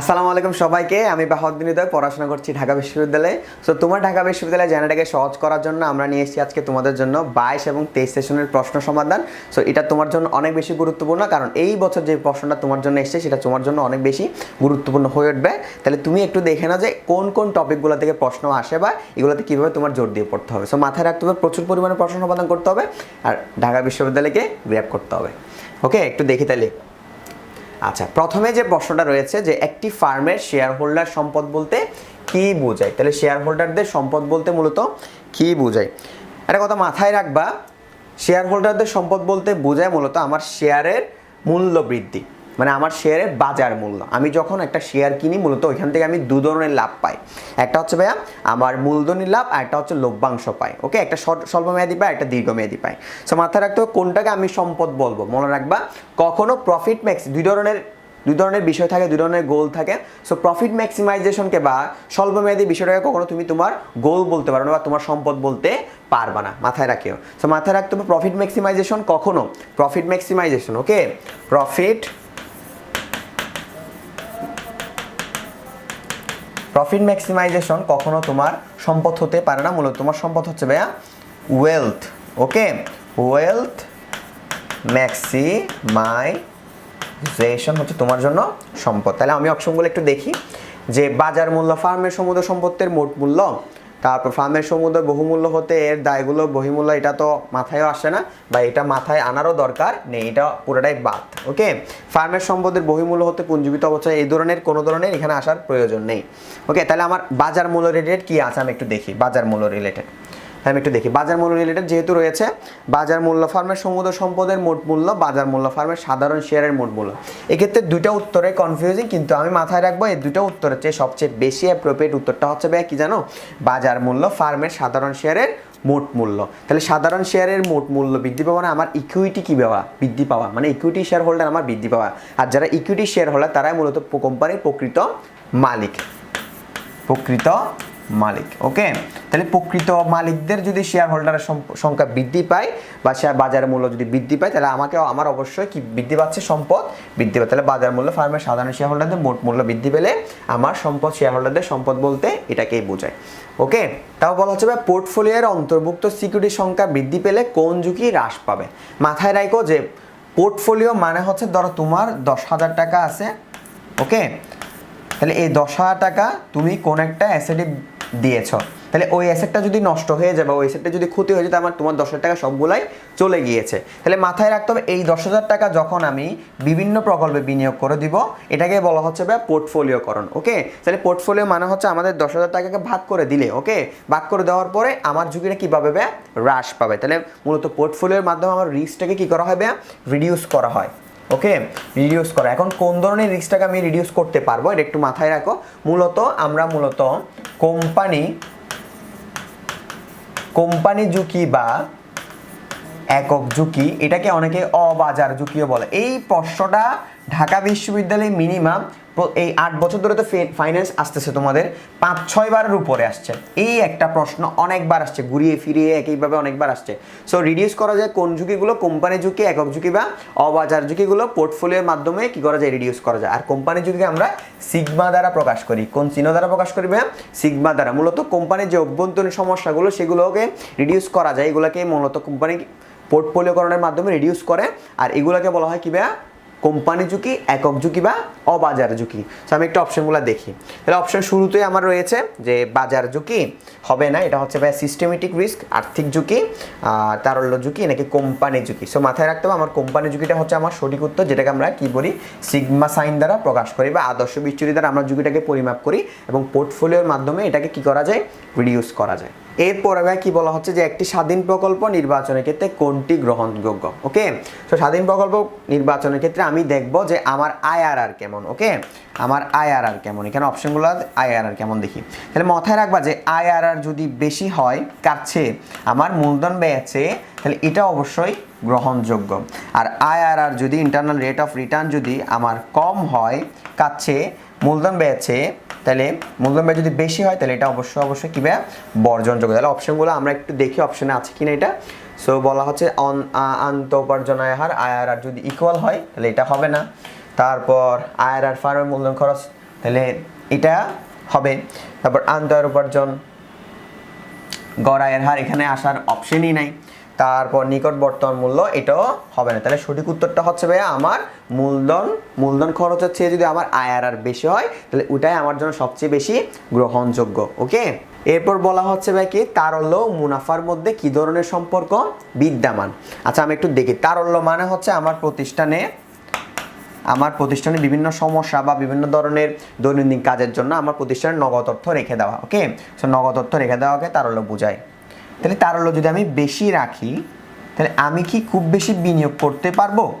আসসালামু আলাইকুম সবাইকে। আমি হৃদয় পড়াশোনা করছি ঢাকা বিশ্ববিদ্যালয়ে। সো তোমার ঢাকা বিশ্ববিদ্যালয়ে জানাটাকে সহজ করার জন্য আমরা নিয়ে এসেছি আজকে তোমাদের জন্য বাইশ এবং তেইশ সেশনের প্রশ্ন সমাধান। সো এটা তোমার জন্য অনেক বেশি গুরুত্বপূর্ণ, কারণ এই বছর যে প্রশ্নটা তোমার জন্য এসেছে, সেটা তোমার জন্য অনেক বেশি গুরুত্বপূর্ণ হয়ে উঠবে। তাহলে তুমি একটু দেখে নাও যে কোন কোন টপিকগুলো থেকে প্রশ্ন আসে বা এগুলোতে কীভাবে তোমার জোর দিয়ে পড়তে হবে। সো মাথায় রাখতে হবে, প্রচুর পরিমাণে প্রশ্ন সমাধান করতে হবে আর ঢাকা বিশ্ববিদ্যালয়কে গ্র্যাপ করতে হবে। ওকে একটু দেখি তাহলে। আচ্ছা প্রথমে যে প্রশ্নটা রয়েছে যে একটি ফার্মের শেয়ার হোল্ডার সম্পদ বলতে কি বোঝায়? তাহলে শেয়ার হোল্ডারদের সম্পদ বলতে মূলত কি বোঝায়? একটা কথা মাথায় রাখবা শেয়ার হোল্ডারদের সম্পদ বলতে বোঝায় মূলত আমার শেয়ারের মূল্য বৃদ্ধি। মানে আমার শেয়ারের বাজার মূল্য। আমি যখন একটা শেয়ার কিনি, মূলত ওইখান থেকে আমি দু ধরনের লাভ পাই। একটা হচ্ছে ভাইয়া, আমার মূলধনী লাভ আর একটা হচ্ছে লভ্যাংশ পাই ওকে একটা স্বল্পমেয়াদী পাই, একটা দীর্ঘমেয়াদী পাই। সো মাথায় রাখতে হবে কোনটাকে আমি সম্পদ বলব? মনে রাখবা, কখনো প্রফিট ম্যাক্স দুই ধরনের দুই ধরনের বিষয় থাকে, দুই ধরনের গোল থাকে। সো প্রফিট ম্যাক্সিমাইজেশনকে বা স্বল্পমেয়াদী বিষয়টাকে কখনো তুমি তোমার গোল বলতে পারো না বা তোমার সম্পদ বলতে পারবা না। মাথায় রাখিও। সো মাথায় রাখতে হবে প্রফিট ম্যাক্সিমাইজেশন কখনো। Profit maximization okay profit profit maximization কখনো তোমার সম্পদ হতে পারে না, মূলত তোমার সম্পদ হচ্ছে ভাইয়া ওয়েলথ ওকে ওয়েলথ ম্যাক্সিমাইজেশন হচ্ছে তোমার জন্য সম্পদ। তাহলে আমি অপশনগুলো একটু দেখি। যে বাজার মূল্য ফার্মের সমুদ্র সম্পত্তির মোট মূল্য তারপর ফার্মের সমুদ্র বহুমূল্য হতে এর দায়গুলো, বহিমূল্য এটা তো মাথায়ও আসে না বা এটা মাথায় আনারও দরকার, নেই, এটা পুরোটাই বাদ ওকে ফার্মের সম্পদের বহিমূল্য হতে পুঞ্জীবিত অবস্থায় এই ধরনের, কোনো ধরনের এখানে আসার প্রয়োজন নেই ওকে তাহলে আমার বাজার মূল্য রিলেটেড কি আছে? আমি একটু দেখি, বাজার মূল্য রিলেটেড আমি একটু দেখি। বাজার মূল্য রিলেটেড যেহেতু রয়েছে, বাজার মূল্য ফার্মের সমুদ্র সম্পদের মোট মূল্য, বাজার মূল্য ফার্মের সাধারণ শেয়ারের মোট মূল্য। এক্ষেত্রে দুইটা উত্তরে কনফিউজিং কিন্তু আমি মাথায় রাখব এই দুটো উত্তরের চেয়ে সবচেয়ে বেশি অ্যাপ্রোপ্রিয়েট উত্তরটা হচ্ছে ভাই কি জানো? বাজার মূল্য ফার্মের সাধারণ শেয়ারের মোট মূল্য। তাহলে সাধারণ শেয়ারের মোট মূল্য বৃদ্ধি পাওয়া মানে আমার ইকুইটি কী পাওয়া? বৃদ্ধি পাওয়া। মানে ইকুইটি শেয়ার হোল্ডার আমার বৃদ্ধি পাওয়া। আর যারা ইকুইটি শেয়ার হোল্ডার তারাই মূলত কোম্পানির প্রকৃত মালিক। প্রকৃত মালিক, ওকে? তাহলে প্রকৃত মালিকদের যদি শেয়ার হোল্ডারের সংখ্যা বৃদ্ধি পায় বা শেয়ার বাজার মূল্য যদি বৃদ্ধি পায়, তাহলে আমাকে আমার অবশ্যই কি বৃদ্ধি পাচ্ছে? সম্পদ বৃদ্ধি পায় তাহলে বাজার মূল্য ফার্মের সাধারণ শেয়ার হোল্ডারদের মোট মূল্য বৃদ্ধি পেলে আমার সম্পদ শেয়ার হোল্ডারদের সম্পদ বলতে এটাকেই বোঝায়, ওকে? তাও বলা হচ্ছে পোর্টফোলিওর অন্তর্ভুক্ত সিকিউরিটির সংখ্যা বৃদ্ধি পেলে কোন ঝুঁকি হ্রাস পাবে? মাথায় রাখো যে পোর্টফোলিও মানে হচ্ছে, ধরো তোমার দশ হাজার টাকা আছে, ওকে? তাহলে এই দশ হাজার টাকা তুমি কোন একটা অ্যাসেটে দিয়েছ। তাহলে ওই অ্যাসেটটা যদি নষ্ট হয়ে যাবে, ওই অ্যাসেটটা যদি ক্ষতি হয়ে যায় আমার তোমার দশ হাজার টাকা সবগুলাই চলে গিয়েছে। তাহলে মাথায় রাখতে হবে, এই দশ হাজার টাকা যখন আমি বিভিন্ন প্রকল্পে বিনিয়োগ করে দিব, এটাকে বলা হচ্ছে ভাই পোর্টফোলিওকরণ ওকে তাহলে পোর্টফোলিও মানে হচ্ছে আমাদের দশ হাজার টাকাকে ভাগ করে দিলে ওকে ভাগ করে দেওয়ার পরে আমার ঝুঁকিটা কীভাবে ভাই হ্রাস পাবে? তাহলে মূলত পোর্টফোলিওর মাধ্যমে আমার রিস্কটাকে কী করা হয় ভাই রিডিউস করা হয়। ওকে রিডিউস করা। এখন কোন ধরনের রিস্কটাকে আমি রিডিউস করতে পারব? এটা একটু মাথায় রাখো। মূলত আমরা মূলত কোম্পানি কোম্পানি ঝুঁকি বা একক ঝুঁকি, এটাকে অনেকে অবাজার ঝুঁকিও বলে। এই প্রশ্নটা ঢাকা বিশ্ববিদ্যালয়ে মিনিমাম এই আট বছর ধরে তো ফাইন্যান্স আসতেছে তোমাদের। পাঁচ, ছয় বারের উপরে আসছে। এই একটা প্রশ্ন অনেকবার আসছে, ঘুরিয়ে ফিরিয়ে একইভাবে অনেকবার আসছে। সো রিডিউস করা যায় কোন ঝুঁকিগুলো? কোম্পানি ঝুঁকি, একক ঝুঁকি বা অবাজার ঝুঁকিগুলো? পোর্টফোলিওর মাধ্যমে কি করা যায়? রিডিউস করা যায়। আর কোম্পানি ঝুঁকিকে আমরা সিগমা দ্বারা প্রকাশ করি। কোন চিহ্ন দ্বারা প্রকাশ করি ভাই সিগমা দ্বারা। মূলত কোম্পানির যে অভ্যন্তরীণ সমস্যাগুলো, সেগুলোকে রিডিউস করা যায়। এগুলোকে মূলত কোম্পানি পোর্টফোলিওকরণের মাধ্যমে রিডিউস করে। আর এগুলোকে বলা হয় কি ভাইয়া? কোম্পানি ঝুঁকি, একক ঝুঁকি বা অবাজার ঝুঁকি। তো আমি একটা অপশনগুলো দেখি। তাহলে অপশন শুরুতেই আমার রয়েছে যে বাজার ঝুঁকি। হবে না, এটা হচ্ছে ভাই সিস্টেমেটিক রিস্ক আর্থিক ঝুঁকি তারল্য ঝুঁকি, নাকি কোম্পানি ঝুঁকি। সো মাথায় রাখতে হবে, আমার কোম্পানি ঝুঁকিটা হচ্ছে আমার সঠিক উত্তর, যেটাকে আমরা কী বলি? সিগমা সাইন দ্বারা প্রকাশ করি বা আদর্শ বিচ্যুতি দ্বারা আমরা ঝুঁকিটাকে পরিমাপ করি এবং পোর্টফোলিওর মাধ্যমে এটাকে কি করা যায়? রিডিউস করা যায়। এরপরে ভাই কি বলা হচ্ছে যে একটি স্বাধীন প্রকল্প নির্বাচনের ক্ষেত্রে কোনটি গ্রহণযোগ্য? ওকে তো স্বাধীন প্রকল্প নির্বাচনের ক্ষেত্রে আমি দেখব যে আমার আইআরআর কেমন, ওকে? আমার আইআরআর কেমন? এখানে অপশনগুলো আইআরআর কেমন দেখি। তাহলে মাথায় রাখবা যে আইআরআর যদি বেশি হয় কাছে আমার মূলধন ব্যয় আছে, তাহলে এটা অবশ্যই গ্রহণযোগ্য। আর আইআরআর যদি ইন্টারনাল রেট অফ রিটার্ন যদি আমার কম হয় কাছে মূলধন ব্যয় আছে, তাহলে মূলধন ব্যয় যদি বেশি হয়, তাহলে এটা অবশ্যই অবশ্যই কী ব্যয়? বর্জনযোগ্য। তাহলে অপশনগুলো আমরা একটু দেখি, অপশনে আছে কিনা এটা। সো বলা হচ্ছে অন আন্ত উপার্জন আয় হার আইআরআর যদি ইকুয়াল হয়, তাহলে এটা হবে না। তারপর আয়ার আর ফার্মের মূলধন খরচ, তাহলে এটা হবে। তারপর আন্তর উপার্জন গড়াইয়ের হার এখানে আসার অপশনই নাই। তারপর নিকট বর্তমান মূল্য, এটাও হবে না। তাহলে সঠিক উত্তরটা হচ্ছে ভাইয়া আমার মূলধন মূলধন খরচের চেয়ে যদি আমার আয়ার আর বেশি হয়, তাহলে ওটাই আমার জন্য সবচেয়ে বেশি গ্রহণযোগ্য ওকে এরপর বলা হচ্ছে ভাই কি, তারল্য মুনাফার মধ্যে কি ধরনের সম্পর্ক বিদ্যমান? আচ্ছা আমি একটু দেখি। তারল্য মানে হচ্ছে আমার প্রতিষ্ঠানে আমার প্রতিষ্ঠানে বিভিন্ন সমস্যা বা বিভিন্ন ধরনের দৈনন্দিন কাজের জন্য আমার প্রতিষ্ঠানে নগদ অর্থ রেখে দেওয়া, ওকে? সো নগদ অর্থ রেখে দেওয়াকে তারল্য বোঝায়। তাহলে তারল্য যদি আমি বেশি রাখি, তাহলে আমি কি খুব বেশি বিনিয়োগ করতে পারব?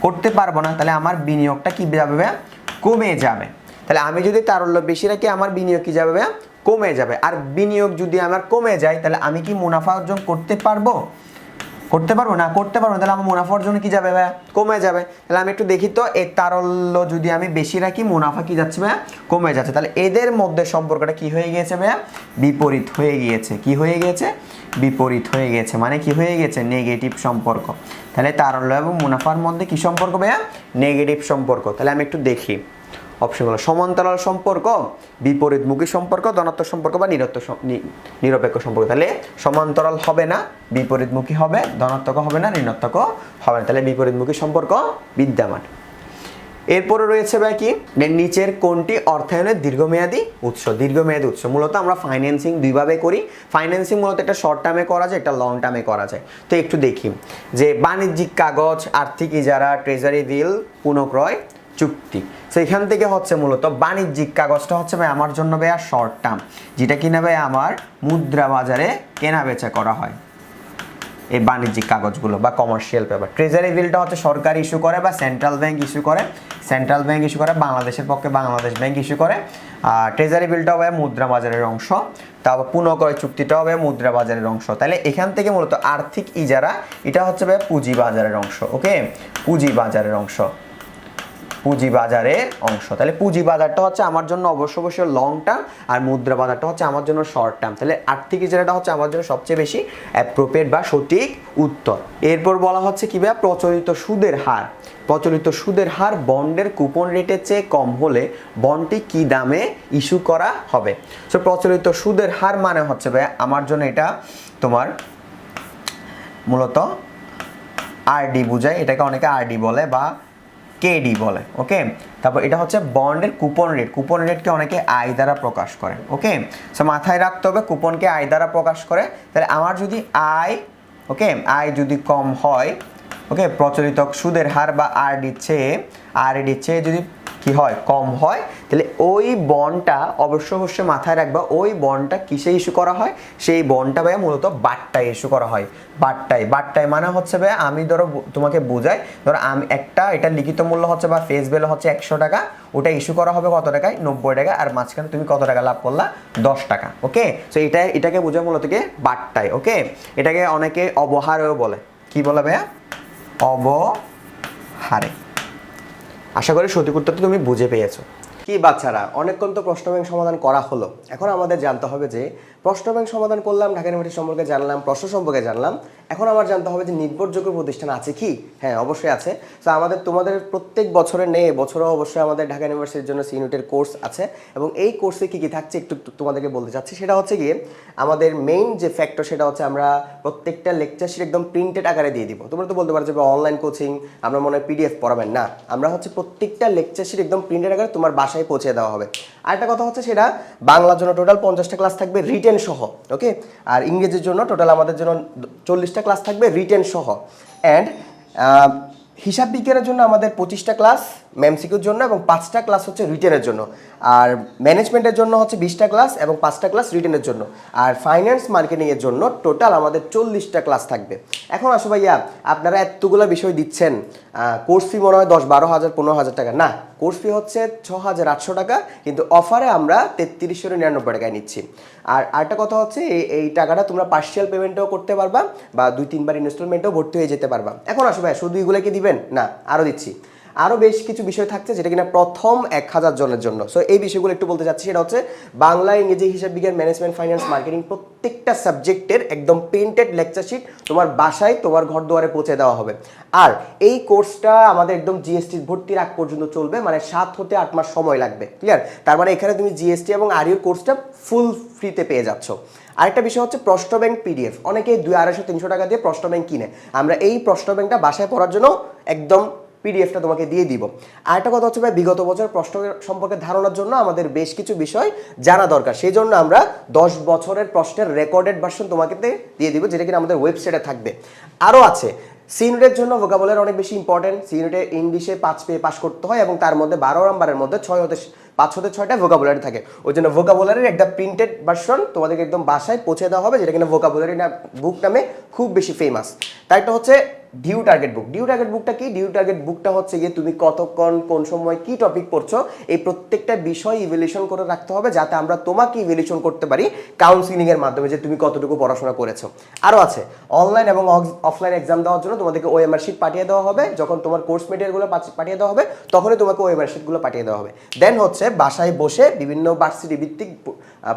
করতে পারব না, তাহলে আমার বিনিয়োগটা কি যাবে কমে যাবে। তাহলে আমি যদি তারল্য বেশি রাখি, আমার বিনিয়োগ কি যাবে? কমে যাবে। আর বিনিয়োগ যদি আমার কমে যায়, তাহলে আমি কি মুনাফা অর্জন করতে পারব? করতে পারব না? করতে পারব তাহলে আমার মুনাফা অর্জন কি যাবে ভাইয়া? কমে যাবে। তাহলে আমি একটু দেখি তো এর তারল্য যদি আমি বেশি রাখি, মুনাফা কি যাচ্ছে ভাইয়া? কমে যাচ্ছে। তাহলে এদের মধ্যে সম্পর্কটা কি হয়ে গিয়েছে ভাইয়া? বিপরীত হয়ে গিয়েছে। কি হয়ে গিয়েছে? বিপরীত হয়ে গিয়েছে। মানে কি হয়ে গেছে নেগেটিভ সম্পর্ক। তাহলে তারল্য এবং মুনাফার মধ্যে কি সম্পর্ক ভাইয়া? নেগেটিভ সম্পর্ক। তাহলে আমি একটু দেখি। অপশনগুলো সমান্তরাল সম্পর্ক বিপরীতমুখী সম্পর্ক, ধনাত্মক সম্পর্ক বা নিরত্ব নিরপেক্ষ সম্পর্ক। তাহলে সমান্তরাল হবে না বিপরীতমুখী হবে, ধনাত্মক হবে না ঋণাত্মক হবে না। তাহলে বিপরীতমুখী সম্পর্ক বিদ্যমান। এরপরে রয়েছে ভাই কি? নিচের কোনটি অর্থায়নের দীর্ঘমেয়াদী উৎস? দীর্ঘমেয়াদী উৎস। মূলত আমরা ফাইন্যান্সিং দুইভাবে করি। ফাইন্যান্সিং মূলত একটা শর্ট টার্মে করা যায় একটা লং টার্মে করা যায়। তো একটু দেখি। যে বাণিজ্যিক কাগজ, আর্থিক ইজারা ট্রেজারি বিল পুনঃক্রয় চুক্তি। তো এখান থেকে হচ্ছে মূলত বাণিজ্যিক কাগজটা হচ্ছে, ভাই, আমার জন্য ভাইয়া শর্ট টার্ম যেটা কিনা ভাই আমার মুদ্রা বাজারে কেনা বেচা করা হয়। এই বাণিজ্যিক কাগজগুলো বা কমার্শিয়াল পেপার ট্রেজারি বিলটা হচ্ছে সরকার ইস্যু করে বা সেন্ট্রাল ব্যাংক ইস্যু করে। সেন্ট্রাল ব্যাংক ইস্যু করে, বাংলাদেশের পক্ষে বাংলাদেশ ব্যাংক ইস্যু করে। আর ট্রেজারি বিলটা হবে মুদ্রা বাজারের অংশ। তারপর পুনঃক্রয় চুক্তিটা হবে মুদ্রা বাজারের অংশ। তাহলে এখান থেকে মূলত আর্থিক ইজারা, এটা হচ্ছে পুঁজি বাজারের অংশ, ওকে? পুঁজি বাজারের অংশ। পুঁজি বাজারের অংশ। তাহলে পুঁজি বাজারটা হচ্ছে আমার জন্য অবশ্য অবশ্যই লং টার্ম আর মুদ্রা বাজারটা হচ্ছে আমার জন্য শর্ট টার্ম তাহলে আর্থিক ইজারাটা হচ্ছে আমার জন্য সবচেয়ে বেশি অ্যাপ্রোপ্রিয়েট বা সঠিক উত্তর। এরপর বলা হচ্ছে কি ভাইয়া? প্রচলিত সুদের হার। প্রচলিত সুদের হার বন্ডের কুপন রেটের চেয়ে কম হলে বন্ডটি কি দামে ইস্যু করা হবে? সো প্রচলিত সুদের হার মানে হচ্ছে ভাইয়া আমার জন্য এটা তোমার মূলত আরডি বোঝায়। এটাকে অনেকে আরডি বলে বা কেডি বলে ওকে তারপর এটা হচ্ছে বন্ডের কুপন রেট কুপন রেটকে অনেকে আই দ্বারা প্রকাশ করে ওকে সো মাথায় রাখতে হবে কুপনকে আই দ্বারা প্রকাশ করে। তাহলে আমার যদি আয় ওকে আয় যদি কম হয় ওকে প্রচলিত সুদের হার বা আর চেয়ে আর চেয়ে যদি কি হয়? কম হয়। তাহলে ওই বন্ডটা অবশ্য অবশ্যই মাথায় রাখবা, ওই বন্ডটা কিসে ইস্যু করা হয়? সেই বন্ডটা ভাইয়া মূলত বাট্টায় ইস্যু করা হয়। বাট্টায়। বাট্টায় মানে হচ্ছে ভাইয়া আমি ধরো তোমাকে বোঝাই, ধরো আমি একটা, এটা লিখিত মূল্য হচ্ছে বা ফেস ভ্যালু হচ্ছে একশো টাকা, ওটা ইস্যু করা হবে কত টাকায়? নব্বই টাকা। আর মাঝখানে তুমি কত টাকা লাভ করলা? দশ টাকা। ওকে? সো এটা, এটাকে বোঝায় মূলত কি? বাট্টায়। ওকে? এটাকে অনেকে অবহারেও বলে। কি বলে ভাইয়া? অবহারে। আশা করি সঠিক তো তুমি বুঝে পেয়েছ। কি বাচ্চারা? অনেকক্ষণ তো প্রশ্ন ব্যাংক সমাধান করা হলো। এখন আমাদের জানতে হবে যে প্রশ্ন ব্যাংক সমাধান করলাম, ঢাকা ইউনিভার্সিটি সম্পর্কে জানলাম, প্রশ্ন সম্পর্কে জানলাম। এখন আমার জানতে হবে যে নির্ভরযোগ্য প্রতিষ্ঠান আছে কি? হ্যাঁ অবশ্যই আছে। তো আমাদের তোমাদের প্রত্যেক বছরে নেই বছরও অবশ্যই আমাদের ঢাকা ইউনিভার্সিটির জন্য সিনিটের কোর্স আছে। এবং এই কোর্সে কি কি থাকছে একটু তোমাদেরকে বলতে চাচ্ছি। সেটা হচ্ছে গিয়ে আমাদের মেইন যে ফ্যাক্টর সেটা হচ্ছে আমরা প্রত্যেকটা লেকচার শিট একদম প্রিন্টেড আকারে দিয়ে দিব। তোমরা তো বলতে পারো যে অনলাইন কোচিং আমরা মনে হয় পিডিএফ পড়াবেন। না, আমরা হচ্ছে প্রত্যেকটা লেকচার শিট একদম প্রিন্টেড আকারে তোমার বাসায় পৌঁছে দেওয়া হবে। আর একটা কথা হচ্ছে সেটা বাংলার জন্য টোটাল পঞ্চাশটা ক্লাস থাকবে রিটেন সহ ওকে আর ইংরেজির জন্য টোটাল আমাদের জন্য চল্লিশটা ক্লাস থাকবে রিটেন সহ। অ্যান্ড হিসাব বিজ্ঞানের জন্য আমাদের পঁচিশটা ক্লাস ম্যামসিকিউর জন্য এবং পাঁচটা ক্লাস হচ্ছে রিটেনের জন্য। আর ম্যানেজমেন্টের জন্য হচ্ছে বিশটা ক্লাস এবং পাঁচটা ক্লাস রিটেনের জন্য। আর ফাইন্যান্স মার্কেটিংয়ের জন্য টোটাল আমাদের চল্লিশটা ক্লাস থাকবে। এখন আসো ভাইয়া, আপনারা এতগুলো বিষয় দিচ্ছেন কোর্স ফি মনে হয় দশ, বারো হাজার, পনেরো হাজার টাকা। না, কোর্স ফি হচ্ছে ছ হাজার আটশো টাকা, কিন্তু অফারে আমরা তেত্রিশশো নিরানব্বই টাকায় নিচ্ছি। আর আরেকটা কথা হচ্ছে, এই টাকাটা তোমরা পার্সিয়াল পেমেন্টও করতে পারবা বা দুই, তিনবার ইনস্টলমেন্টও ভর্তি হয়ে যেতে পারবা। এখন আসো ভাই শুধু এগুলো কি দিবেন? না আরও দিচ্ছি। আরও বেশ কিছু বিষয় থাকছে যেটা কিনা প্রথম এক হাজার জনের জন্য। সো এই বিষয়গুলো একটু বলতে চাচ্ছি, সেটা হচ্ছে বাংলা, ইংরেজি, হিসাব বিজ্ঞান ম্যানেজমেন্ট ফাইন্যান্স মার্কেটিং প্রত্যেকটা সাবজেক্টের একদম প্রিন্টেড লেকচার শিট তোমার বাসায়, তোমার ঘর দুয়ারে পৌঁছে দেওয়া হবে। আর এই কোর্সটা আমাদের একদম জিএসটি ভর্তির আগ পর্যন্ত চলবে মানে সাত হতে আট মাস সময় লাগবে। ক্লিয়ার তার মানে এখানে তুমি জিএসটি এবং আরিউর কোর্সটা ফুল ফ্রিতে পেয়ে যাচ্ছ। আরেকটা বিষয় হচ্ছে প্রশ্ন ব্যাংক পিডিএফ অনেকে দুই আড়াইশো, তিনশো টাকা দিয়ে প্রশ্ন ব্যাংক কিনে। আমরা এই প্রশ্ন ব্যাংকটা বাসায় পড়ার জন্য একদম পিডিএফটা তোমাকে দিয়ে দিব। আরেকটা কথা হচ্ছে ভাই, বিগত বছর প্রশ্ন সম্পর্কে ধারণার জন্য আমাদের বেশ কিছু বিষয় জানা দরকার। সেই জন্য আমরা দশ বছরের প্রশ্নের রেকর্ডেড ভার্সন তোমাকে দিয়ে দিব, যেটা কিনা আমাদের ওয়েবসাইটে থাকবে। আরও আছে সিনিটের জন্য ভোকাবুলারি অনেক বেশি ইম্পর্টেন্ট সিনিটে ইংলিশে পাঁচ পেয়ে পাস করতে হয় এবং তার মধ্যে বারো নম্বরের মধ্যে ছয় হতে, পাঁচ হতে ছয়টা ভোকাবুলারি থাকে। ওই জন্য ভোকাবুলারির একটা প্রিন্টেড ভার্সন তোমাদেরকে একদম বাসায় পৌঁছে দেওয়া হবে, যেটা কিনা ভোকাবুলারি না বুক নামে খুব বেশি ফেমাস তাই হচ্ছে due target book due target বুকটা কি? ডিউ টার্গেট বুকটা হচ্ছে গিয়ে তুমি কতক্ষণ, কোন সময় কি টপিক পড়ছো? এই প্রত্যেকটা বিষয় ইভ্যালুয়েশন করে রাখতে হবে যাতে আমরা তোমাকে ইভ্যালুয়েশন করতে পারি কাউন্সিলিং এর মাধ্যমে যে তুমি কতটুকু পড়াশোনা করেছ। আরও আছে অনলাইন এবং অফলাইন এক্সাম দেওয়ার জন্য তোমাদেরকে ওএমআর শিট পাঠিয়ে দেওয়া হবে। যখন তোমার কোর্স মেটেরিয়ালগুলো পাঠিয়ে দেওয়া হবে, তখনই তোমাকে ওএমআর শিটগুলো পাঠিয়ে দেওয়া হবে। দেন হচ্ছে বাসায় বসে বিভিন্ন ভার্সিটি ভিত্তিক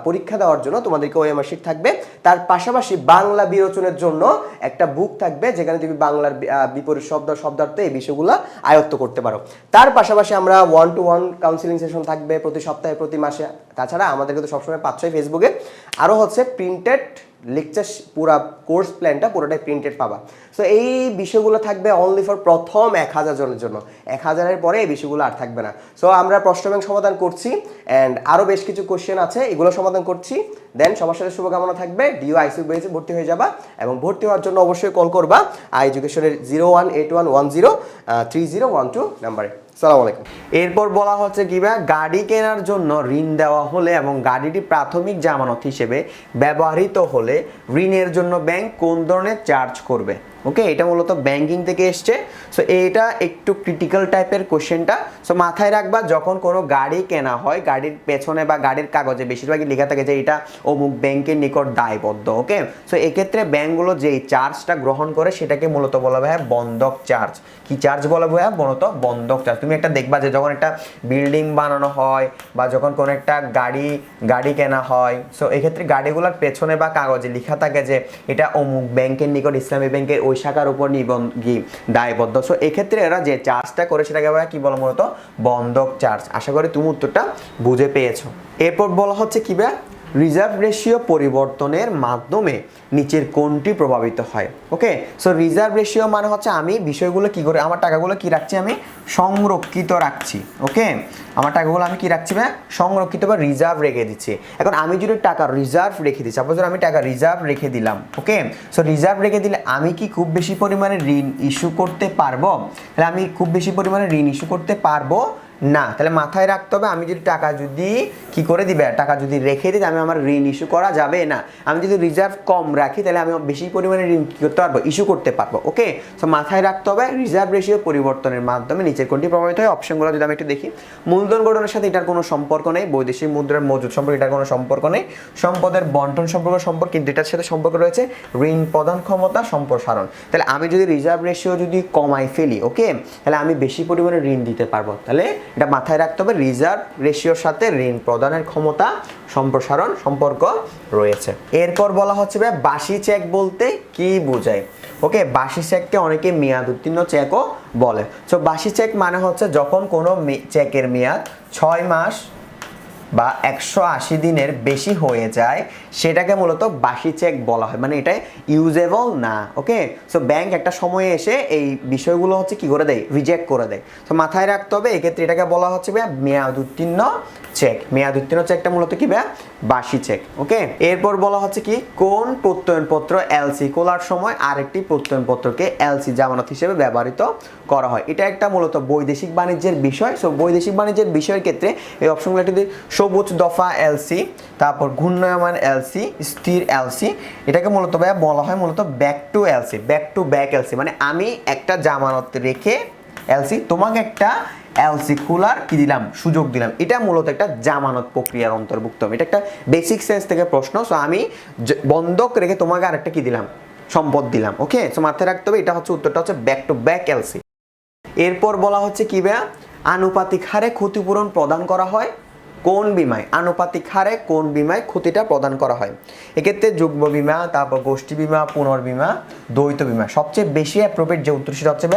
পরীক্ষা দেওয়ার জন্য তোমাদেরকে ওএমআর শিট থাকবে। তার পাশাপাশি বাংলা বিরোচনের জন্য একটা বুক থাকবে যেখানে তুমি বাংলার বিপরীত শব্দ, শব্দার্থে এই বিষয়গুলো আয়ত্ত করতে পারো। তার পাশাপাশি আমরা one to one counselling session থাকবে প্রতি সপ্তাহে, প্রতি মাসে। তাছাড়া আমাদেরকে তো সবসময় পাচ্ছই ফেসবুকে আরও হচ্ছে প্রিন্টেড লেকচার পুরা কোর্স প্ল্যানটা পুরোটাই প্রিন্টেড পাবা। সো এই বিষয়গুলো থাকবে অনলি ফর প্রথম এক হাজার জনের জন্য। এক হাজারের পরে এই বিষয়গুলো আর থাকবে না। সো আমরা প্রশ্ন ব্যাংক সমাধান করছি অ্যান্ড আরও বেশ কিছু কোশ্চেন আছে, এগুলো সমাধান করছি। দেন সবার সাথে শুভকামনা থাকবে। ডিও আইসিউ বেজে ভর্তি হয়ে যাবা এবং ভর্তি হওয়ার জন্য অবশ্যই কল করবা। আই এডুকেশনের zero one eight one one zero three zero one two নাম্বারে সালাম আলাইকুম। এরপর বলা হচ্ছে কি গাড়ি কেনার জন্য ঋণ দেওয়া হলে এবং গাড়িটি প্রাথমিক জামানত হিসেবে ব্যবহৃত হলে ঋণের জন্য ব্যাংক কোন ধরনের চার্জ করবে? ওকে এটা মূলত ব্যাংকিং থেকে এসছে। সো এটা একটু ক্রিটিক্যাল টাইপের কোশ্চেনটা সো মাথায় রাখবা, যখন কোনো গাড়ি কেনা হয়, গাড়ির পেছনে বা গাড়ির কাগজে বেশিরভাগই লেখা থাকে যে, এটা অমুক ব্যাংকের নিকট দায়বদ্ধ ওকে সো এক্ষেত্রে ব্যাংকগুলো যেই চার্জটা গ্রহণ করে, সেটাকে মূলত বলা হয় বন্ধক চার্জ কি চার্জ বলা হয়? মূলত বন্ধক চার্জ তুমি একটা দেখবা যে, যখন একটা বিল্ডিং বানানো হয় বা যখন কোনো একটা গাড়ি গাড়ি কেনা হয় সো এক্ষেত্রে গাড়িগুলোর পেছনে বা কাগজে লেখা থাকে যে, এটা অমুক ব্যাংকের নিকট, ইসলামী ব্যাংকের ওই শাখার উপর নিবন্ধী দায়বদ্ধ। সো এক্ষেত্রে এরা যে চার্জটা করে সেটাকে হয় কি বলো মূলত বন্ধক চার্জ আশা করি তুমি উত্তরটা বুঝে পেয়েছ। এরপর বলা হচ্ছে কি রিজার্ভ রেশিও পরিবর্তনের মাধ্যমে নিচের কোনটি প্রভাবিত হয় ওকে সো রিজার্ভ রেশিও মানে হচ্ছে আমি বিষয়গুলো কি করে, আমার টাকাগুলো কি রাখছি আমি? সংরক্ষিত রাখছি ওকে আমার টাকাগুলো আমি কি রাখছি ভাই? সংরক্ষিত বা রিজার্ভ রেখে দিচ্ছি। এখন আমি যদি টাকা রিজার্ভ রেখে দিই সাপোজ আমি টাকা রিজার্ভ রেখে দিলাম ওকে সো রিজার্ভ রেখে দিলে আমি কি খুব বেশি পরিমাণে ঋণ ইস্যু করতে পারব? তাহলে আমি খুব বেশি পরিমাণে ঋণ ইস্যু করতে পারব না, তাহলে মাথায় রাখতে হবে আমি যদি টাকা যদি কি করে দিবে টাকা যদি রেখে দিই আমি আমার ঋণ ইস্যু করা যাবে না। আমি যদি রিজার্ভ কম রাখি, তাহলে আমি বেশি পরিমাণে ঋণ কি করতে পারব? ইস্যু করতে পারব ওকে সো মাথায় রাখতে হবে রিজার্ভ রেশিও পরিবর্তনের মাধ্যমে নিচের কোনটি প্রভাবিত হয়? অপশনগুলো যদি আমি একটু দেখি। মূলধন গঠনের সাথে এটার কোনো সম্পর্ক নেই, বৈদেশিক মুদ্রার মজুদ সম্পর্কে, এটার কোনো সম্পর্ক নেই। সম্পদের বন্টন সম্পর্ক সম্পর্ক, কিন্তু এটার সাথে সম্পর্ক রয়েছে ঋণ প্রদান ক্ষমতা সম্প্রসারণ। তাহলে আমি যদি রিজার্ভ রেশিও যদি কমাই ফেলি ওকে তাহলে আমি বেশি পরিমাণে ঋণ দিতে পারব। তাহলে এটা মাথায় রাখতে হবে রিজার্ভ রেশিওর সাথে ঋণ প্রদানের ক্ষমতা সম্প্রসারণ সম্পর্ক রয়েছে। এরপর বলা হচ্ছে বাসি চেক বলতে কি বোঝায় ওকে, বাসি চেককে অনেকে মেয়াদ উত্তীর্ণ চেকও বলে। সো বাসি চেক মানে হচ্ছে যখন কোনো চেকের মেয়াদ ছয় মাস বা একশো আশি দিনের বেশি হয়ে যায়, সেটাকে মূলত বাসি চেক বলা হয়। মানে এটা ইউজেবল না ওকে সো ব্যাংক একটা সময়ে এসে এই বিষয়গুলো হচ্ছে কি করে দেয়? রিজেক্ট করে দেয়। তো মাথায় রাখতে হবে, এক্ষেত্রে এটাকে বলা হচ্ছে মেয়াদ উত্তীর্ণ চেক মেয়াদ উত্তীর্ণ চেকটা মূলত কি ভাইয়া? বাসি চেক ওকে? এরপর বলা হচ্ছে কি? কোন প্রত্যয়নপত্র এলসি খোলার সময় আরেকটি প্রত্যয়নপত্রকে এলসি জামানত হিসেবে ব্যবহৃত করা হয়? এটা একটা মূলত বৈদেশিক বাণিজ্যের বিষয়। সো বৈদেশিক বাণিজ্যের বিষয়ের ক্ষেত্রে এই অপশনগুলো একটি সবুজ দফা এলসি তারপর ঘূর্ণায়মান এলসি স্থির এলসি এটাকে মূলত বলা হয় মূলত back to LC back to back LC মানে আমি একটা জামানত রেখে এলসি তোমাকে একটা এলসি খোলার কি দিলাম? সুযোগ দিলাম। এটা মূলত একটা জামানত প্রক্রিয়ার অন্তর্ভুক্ত। এটা একটা বেসিক সেন্স থেকে প্রশ্ন। সো আমি বন্ধক রেখে তোমাকে আরেকটা কি দিলাম? সম্পদ দিলাম। ওকে সো মাথায় রাখতে হবে, এটা হচ্ছে উত্তরটা হচ্ছে ব্যাক টু ব্যাক এলসি এরপর বলা হচ্ছে কি ব্যা আনুপাতিক হারে ক্ষতিপূরণ প্রদান করা হয়। কোন বিমায়, আনুপাতিক হারে কোন বিমায় ক্ষতিটা প্রদান করা হয়? এক্ষেত্রে যুগ্ম বিমা, তারপর গোষ্ঠী বিমা পুনর্বিমা দ্বৈত বিমা। সবচেয়ে বেশি অ্যাপ্রোপ্রিয়েট যে উত্তর সেটা হচ্ছে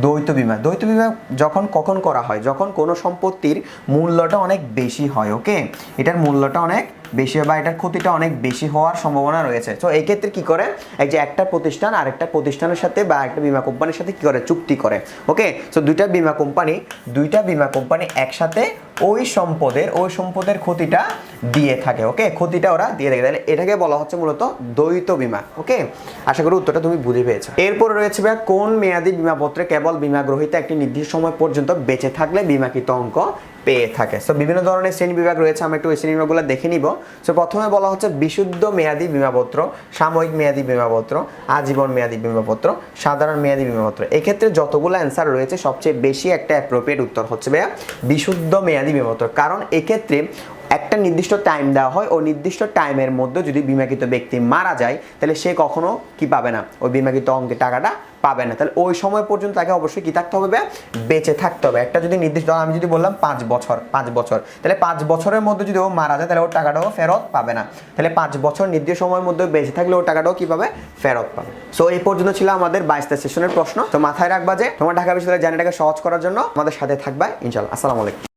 দ্বৈত বিমা। দ্বৈত বিমা যখন কখন করা হয়? যখন কোনো সম্পত্তির মূল্যটা অনেক বেশি হয় ওকে এটার মূল্যটা অনেক বেশি বা এটার ক্ষতিটা অনেক বেশি হওয়ার সম্ভাবনা রয়েছে। তো এই ক্ষেত্রে কি করে? এই যে একটা প্রতিষ্ঠান আরেকটা প্রতিষ্ঠানের সাথে বা একটা বিমা কোম্পানির সাথে কি করে? চুক্তি করে। ওকে? তো দুইটা বিমা কোম্পানি, দুইটা বিমা কোম্পানি একসাথে ওই সম্পদের ওই সম্পদের ক্ষতিটা দিয়ে থাকে, ওকে? ক্ষতিটা ওরা দিয়ে থাকে। তাহলে এটাকে বলা হচ্ছে মূলত দ্বৈত বিমা, ওকে? আশা করি উত্তরটা তুমি বুঝে পেয়েছ। এরপরে রয়েছে ভাইয়া, কোন মেয়াদি বিমাপত্রে কেবল বিমা গ্রহীতা একটি নির্দিষ্ট সময় পর্যন্ত বেঁচে থাকলে বিমাকৃত অঙ্ক পেয়ে থাকে। সো বিভিন্ন ধরনের শ্রেণি বিভাগ রয়েছে আমি একটু ওই শ্রেণি বিভাগগুলো দেখে নিব। সো প্রথমে বলা হচ্ছে বিশুদ্ধ মেয়াদি বিমাপত্র, সাময়িক মেয়াদি বিমাপত্র, আজীবন মেয়াদি বিমাপত্র, সাধারণ মেয়াদি বিমাপত্র। এক্ষেত্রে যতগুলো অ্যান্সার রয়েছে, সবচেয়ে বেশি একটা অ্যাপ্রোপ্রিয়েট উত্তর হচ্ছে, ভাইয়া, বিশুদ্ধ মেয়াদি বিমাপত্র। কারণ এক্ষেত্রে একটা নির্দিষ্ট টাইম দেওয়া হয় ওই নির্দিষ্ট টাইমের মধ্যে যদি বিমাকৃত ব্যক্তি মারা যায়, তাহলে সে কখনো কি পাবে না? ওই বিমাকৃত অঙ্কের টাকাটা পাবে না। তাহলে ওই সময় পর্যন্ত তাকে অবশ্যই কি থাকতে হবে বেঁচে থাকতে হবে। একটা যদি নির্দিষ্ট আমি যদি বললাম পাঁচ বছর পাঁচ বছর, তাহলে পাঁচ বছরের মধ্যে যদি ও মারা যায়, তাহলে ওর টাকাটাও ফেরত পাবে না। তাহলে পাঁচ বছর নির্দিষ্ট সময়ের মধ্যে বেঁচে থাকলে ওর টাকাটাও কি পাবে? ফেরত পাবে। সো এই পর্যন্ত ছিল আমাদের বাইশটা সেশনের প্রশ্ন। তো মাথায় রাখবা যে, তোমার ঢাকা বিশ্ববিদ্যালয় জার্নিটাকে সহজ করার জন্য আমাদের সাথে থাকবা। ইনশাল্লাহ আসসালামু আলাইকুম।